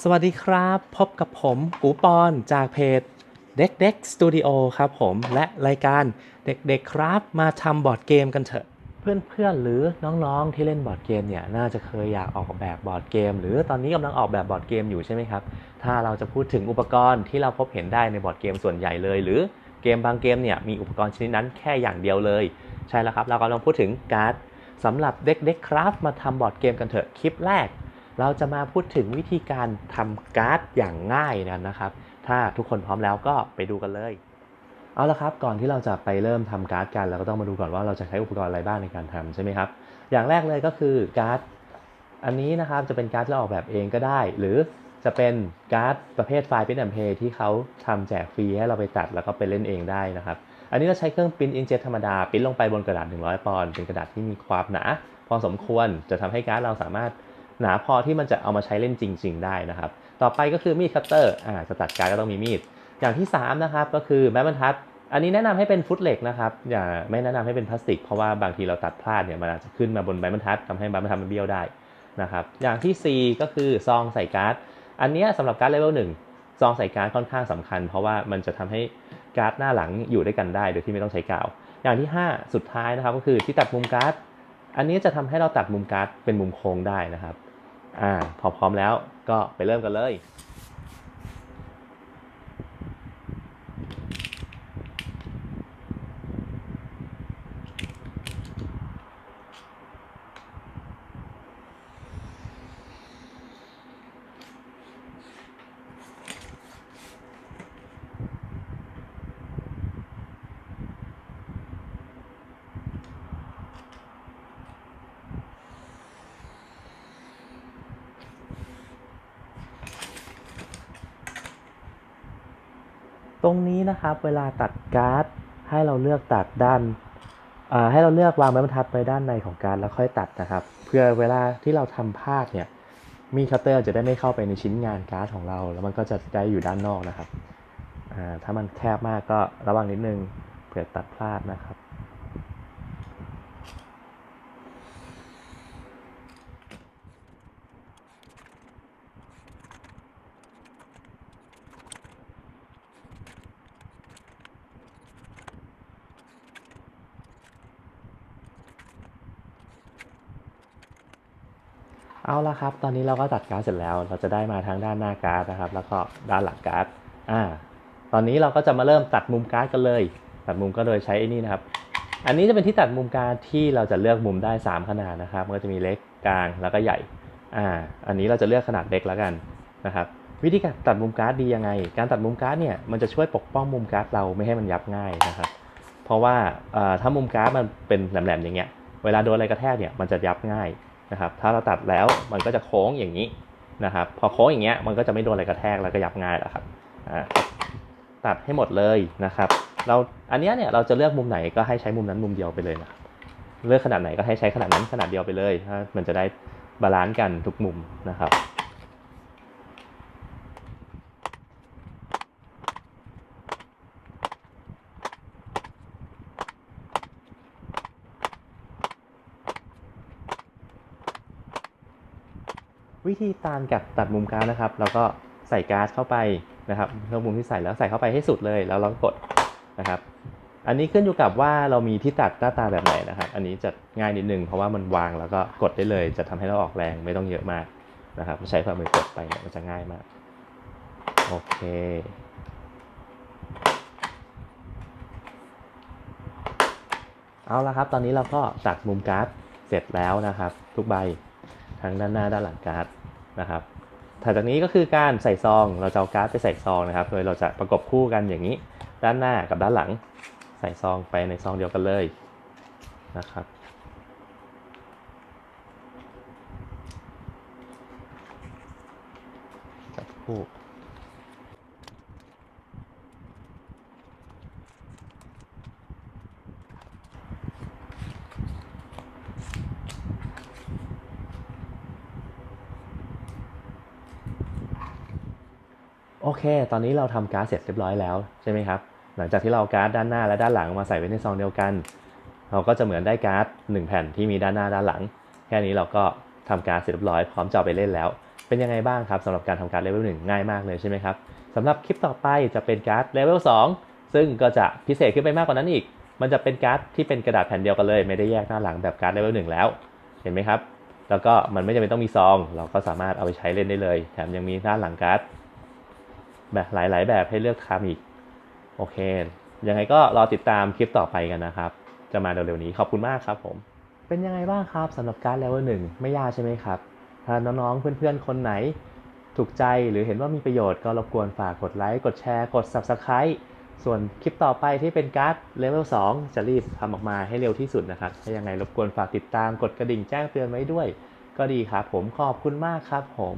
สวัสดีครับ พบกับผมกูปอนจากเพจเด็กเด็กสตูดิโอครับผมและรายการเด็กๆครับมาทำบอร์ดเกมกันเถอะ เพื่อนๆหรือน้องๆที่เล่นบอร์ดเกมเนี่ยน่าจะเคยอยากออกแบบบอร์ดเกม หรือตอนนี้กำลังออกแบบบอร์ดเกมอยู่ใช่ไหมครับ ถ้าเราจะพูดถึงอุปกรณ์ที่เราพบเห็นได้ในบอร์ดเกมส่วนใหญ่เลย หรือเกมบางเกมเนี่ยมีอุปกรณ์ชนิดนั้นแค่อย่างเดียวเลย ใช่แล้วครับ เรากำลังพูดถึงการ์ดสำหรับเด็กๆครับมาทำบอร์ดเกมกันเถอะคลิปแรก เราจะมาพูดถึงวิธีการทำการ์ดอย่างง่ายนะนะครับ ถ้าทุกคนพร้อมแล้วก็ไปดูกันเลย เอาละครับ ก่อนที่เราจะไปเริ่มทำการ์ดกันเราก็ต้องมาดูก่อนว่าเราจะใช้อุปกรณ์อะไรบ้างในการทำใช่ไหมครับ อย่างแรกเลยก็คือการ์ดอันนี้นะครับจะเป็นการ์ดที่เราออกแบบเองก็ได้ หรือจะเป็นการ์ดประเภทไฟล์เป็นแอมเพที่เขาทำแจกฟรีให้เราไปตัดแล้วก็ไปเล่นเองได้นะครับ อันนี้เราใช้เครื่องปริ้นอินเจตธรรมดาปริ้นลงไปบนกระดาษ 100 ปอนด์เป็นกระดาษที่มีความหนา พอสมควรจะทำให้การ์ดเราสามารถ หนาพอที่มันจะเอามาใช้เล่นจริง ๆ ได้นะครับ ต่อไปก็คือมีดคัตเตอร์อ่าจะตัดการก็ต้องมีมีด อย่างที่3นะครับก็คือแม้บรรทัด อันนี้แนะนำให้เป็นฟุตเหล็กนะครับอย่าไม่แนะนำให้เป็นพลาสติก เพราะว่าบางทีเราตัดพลาดเนี่ยมันอาจจะขึ้นมาบนใบบรรทัดทำให้ใบบรรทัดมันเบี้ยวได้นะครับอย่างที่ 4 ก็คือซองใส่การ์ด อันนี้ยสำหรับการ์ดเลเวลหนึ่งซองใส่การ์ดค่อนข้างสำคัญ เพราะว่ามันจะทำให้การ์ดหน้าหลังอยู่ด้วยกันได้โดยที่ไม่ต้องใช้กาว อย่างที่ 5 สุดท้ายนะครับก็คือที่ตัดมุมการ์ด อันนี้จะทำให้เราตัดมุมการ์ดเป็นมุมโค้งได้นะครับ อ่าพอพร้อมแล้วก็ไปเริ่มกันเลย ตรงนี้นะครับเวลาตัดการ์ดให้เราเลือกตัดด้านาให้เราเลือกวางไม้บรรทัดไปด้านในของการ์ดแล้วค่อยตัดนะครับ เพื่อเวลาที่เราทำพลาดเนี่ยมีคัตเตอร์จะได้ไม่เข้าไปในชิ้นงานการ์ดของเรา แล้วมันก็จะได้อยู่ด้านนอกนะครับถ้ามันแคบมากก็ระวังนิดนึงเผื่อตัดพลาดนะครับ เอาละครับ ตอนนี้เราก็ตัดการ์ดเสร็จแล้ว เราจะได้มาทั้งด้านหน้าการ์ดนะครับ แล้วก็ด้านหลังการ์ด อ่า ตอนนี้เราก็จะมาเริ่มตัดมุมการ์ดกันเลย ตัดมุมก็โดยใช้ไอ้นี่นะครับ อันนี้จะเป็นที่ตัดมุมการ์ดที่เราจะเลือกมุมได้ 3 ขนาดนะครับมันก็จะมีเล็กกลางแล้วก็ใหญ่ อ่า อันนี้เราจะเลือกขนาดเล็กแล้วกันนะครับ วิธีการตัดมุมการ์ดดียังไง การตัดมุมการ์ดเนี่ย มันจะช่วยปกป้องมุมการ์ดเราไม่ให้มันยับง่ายนะครับ เพราะว่าถ้ามุมการ์ดมันเป็นแหลมๆอย่างเงี้ย เวลาโดนอะไรกระแทกเนี่ย มันจะยับง่าย นะครับถ้าเราตัดแล้วมันก็จะโค้งอย่างนี้นะครับพอโค้งอย่างเงี้ยมันก็จะไม่โดนอะไรกระแทกแล้วก็ยับง่ายแล้วครับอ่าตัดให้หมดเลยนะครับเราอันเนี้ยเนี่ยเราจะเลือกมุมไหนก็ให้ใช้มุมนั้นมุมเดียวไปเลยนะเลือกขนาดไหนก็ให้ใช้ขนาดนั้นขนาดเดียวไปเลยถ้ามันจะได้บาลานซ์กันทุกมุมนะครับ วิธีการกับตัดมุมการ์ดนะครับ เราก็ใส่ก๊าร์ดเข้าไปนะครับเลือกมุมที่ใส่แล้วใส่เข้าไปให้สุดเลย แล้วเราก็กดนะครับ อันนี้ขึ้นอยู่กับว่าเรามีที่ตัดหน้าตาแบบไหนนะครับ อันนี้จะง่ายนิดนึงเพราะว่ามันวางแล้วก็กดได้เลย จะทำให้เราออกแรงไม่ต้องเยอะมากนะครับใช้ฝ่ามือกดไปเนี่ยมันจะง่ายมากโอเคเอาละครับ ตอนนี้เราก็ตัดมุมการ์ดเสร็จแล้วนะครับ ทุกใบ ทั้งด้านหน้าด้านหลังการ์ดนะครับถัดจากนี้ก็คือการใส่ซอง เราจะเอาการ์ดไปใส่ซองนะครับ โดยเราจะประกบคู่กันอย่างนี้ ด้านหน้ากับด้านหลัง ใส่ซองไปในซองเดียวกันเลยนะครับ จับคู่ โอเค ตอนนี้เราทำการ์ดเสร็จเรียบร้อยแล้วใช่ไหมครับ หลังจากที่เราการ์ดด้านหน้าและด้านหลังมาใส่ไว้ในซองเดียวกัน เราก็จะเหมือนได้การ์ดหนึ่งแผ่นที่มีด้านหน้าด้านหลัง แค่นี้เราก็ทำการ์ดเสร็จเรียบร้อยพร้อมจะไปเล่นแล้ว เป็นยังไงบ้างครับสำหรับการทำการ์ดเลเวลหนึ่งง่ายมากเลยใช่ไหมครับสำหรับคลิปต่อไปจะเป็นการ์ดเลเวล2ซึ่งก็จะพิเศษขึ้นไปมากกว่านั้นอีก มันจะเป็นการ์ดที่เป็นกระดาษแผ่นเดียวกันเลย ไม่ได้แยกหน้าหลังแบบการ์ดเลเวลหนึ่งแล้ว เห็นไหมครับ แล้วก็มันไม่จำเป็นต้องมีซอง เราก็สามารถเอาไปใช้เล่นได้เลย แถมยังมีหน้าหลังการ์ด แบบหลาย ๆ แบบให้เลือกทำอีก โอเค ยังไงก็รอติดตามคลิปต่อไปกันนะครับ จะมาเร็ว ๆ นี้ขอบคุณมากครับผม เป็นยังไงบ้างครับสำหรับการเลเวลหนึ่งไม่ยากใช่ไหมครับ ถ้าน้อง ๆ เพื่อน ๆ คนไหน ถูกใจหรือเห็นว่ามีประโยชน์ก็รบกวนฝากกดไลค์กดแชร์กด Subscribe ส่วนคลิปต่อไปที่เป็นการ์ดเลเวล2จะรีบทำออกมาให้เร็วที่สุดนะครับถ้ายังไงรบกวนฝากติดตามกดกระดิ่งแจ้งเตือนไว้ด้วย ก็ดีครับผมขอบคุณมากครับผม